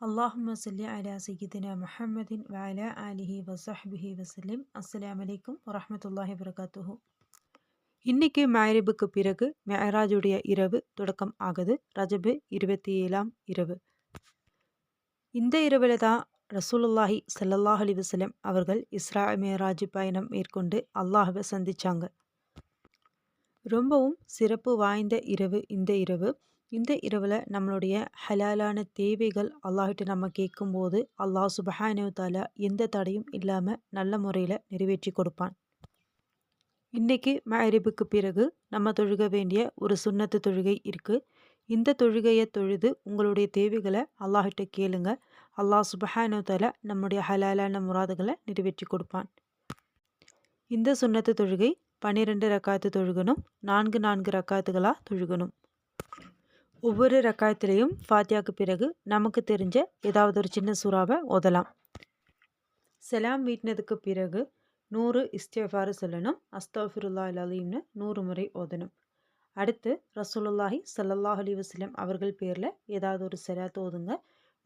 அல்லாஹும் சொல்லி அலா சையீதினா முஹம்மதின் வலா அலிஹி வசஹ்பிஹி வசலிம் அஸ்லாம் அலைக்கும் வரமத்துல்லாஹி வரகாத்துஹூ இன்னைக்கு மேரிபுக்கு பிறகு மேராஜுடைய இரவு தொடக்கம் ஆகுது. ரஜபு இருபத்தி ஏழாம் இரவு. இந்த இரவில் தான் ரசூலுல்லாஹி சல்லாஹ் அலி வசலம் அவர்கள் இஸ்ரா மேராஜ் பயணம் மேற்கொண்டு அல்லாஹுவை சந்தித்தாங்க ரொம்பவும் சிறப்பு வாய்ந்த இரவு இந்த இரவு. இந்த இரவில் நம்மளுடைய ஹலாலான தேவைகள் அல்லாஹிட்ட நம்ம கேட்கும்போது அல்லாஹ் சுபஹானவத்தாலா எந்த தடையும் இல்லாமல் நல்ல முறையில் நிறைவேற்றி கொடுப்பான். இன்றைக்கி மகரிபுக்கு பிறகு நம்ம தொழுக வேண்டிய ஒரு சுண்ணத்து தொழுகை இருக்குது இந்த தொழுகையை தொழுது உங்களுடைய தேவைகளை அல்லாஹிட்ட கேளுங்க. அல்லாஹ் சுபஹானவத்தாலா நம்முடைய ஹலாலான முராதுகளை நிறைவேற்றி கொடுப்பான். இந்த சுண்ணத்து தொழுகை பன்னிரெண்டு ரக்காத்து தொழுகணும் நான்கு நான்கு ரக்காத்துகளாக தொழுகணும். ஒவ்வொரு ரக்காயத்திலையும் ஃபாத்தியாவுக்கு பிறகு நமக்கு தெரிஞ்ச ஏதாவது ஒரு சின்ன சூறாவை ஓதலாம். செலாம் வீட்டினதுக்கு பிறகு நூறு இஸ்டேஃபாரு சொல்லணும் அஸ்தாஃபிருல்லா அலீம்னு நூறு முறை ஓதணும். அடுத்து ரசூலுல்லாஹி சல்லாஹ் அலி வஸ்லம் அவர்கள் பேரில் ஏதாவது ஒரு செலாத்து ஓதுங்க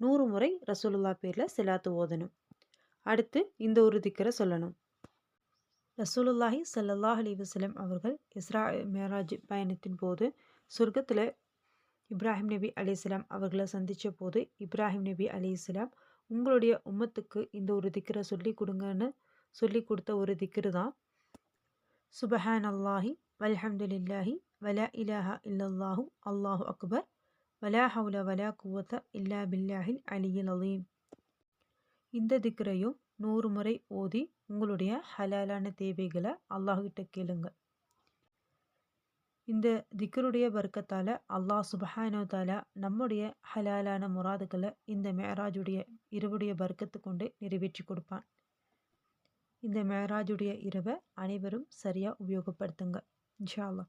நூறு முறை ரசூலுல்லா பேரில் செலாத்து ஓதணும். அடுத்து இந்த ஒரு திக்கரை சொல்லணும். ரசூலுல்லாஹி சல்லாஹ் அலி வசலம் அவர்கள் இஸ்ரா மேராஜ் பயணத்தின் போது சொர்க்கத்தில் இப்ராஹிம் நபி அலிஸ்லாம் அவர்களை சந்தித்த போது இப்ராஹிம் நபி அலிஸ்லாம் உங்களுடைய உம்மத்துக்கு இந்த ஒரு திக்கரை சொல்லி கொடுங்கன்னு சொல்லி கொடுத்த ஒரு திக்கரு தான். சுபஹான் அல்லாஹி வல்ஹம்துலில்லாஹி வலா இலாஹா இல்லல்லாஹு அல்லாஹு அக்பர். வலா ஹவுல வலா குவத்த இல்லா பில்லாஹில் அலியில் அலீம். இந்த திக்ரையும் நூறு முறை ஓதி உங்களுடைய ஹலாலான தேவைகளை அல்லாஹ்கிட்ட கேளுங்க இந்த திக்கருடைய வர்க்கத்தால் அல்லாஹ் சுபஹானோ தாலா நம்முடைய ஹலாலான முராதுகளை இந்த மேராஜுடைய இரவுடைய வர்க்கத்து கொண்டு நிறைவேற்றி கொடுப்பான். இந்த மேராஜுடைய இரவை அனைவரும் சரியாக உபயோகப்படுத்துங்க இன்ஷா அல்லா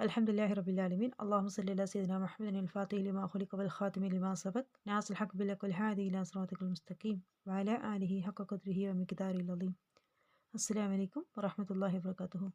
الحمد لله رب العالمين. اللهم صل على سيدنا محمد الفاتح لما خلق والخاتم لما سبق. ناصر الحق بالحق والهادي إلى صراطك المستقيم. وعلى آله حق قدره ومقداره العظيم. السلام عليكم ورحمة الله وبركاته.